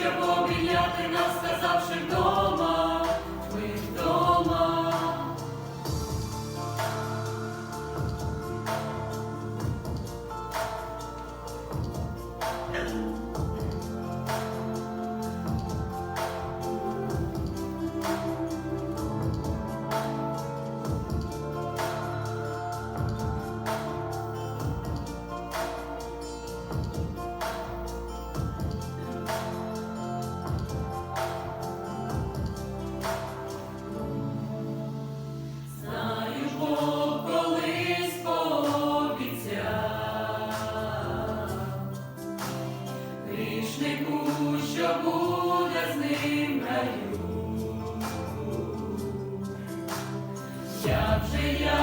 щоб обійняти нас, сказавши вдома, żyje.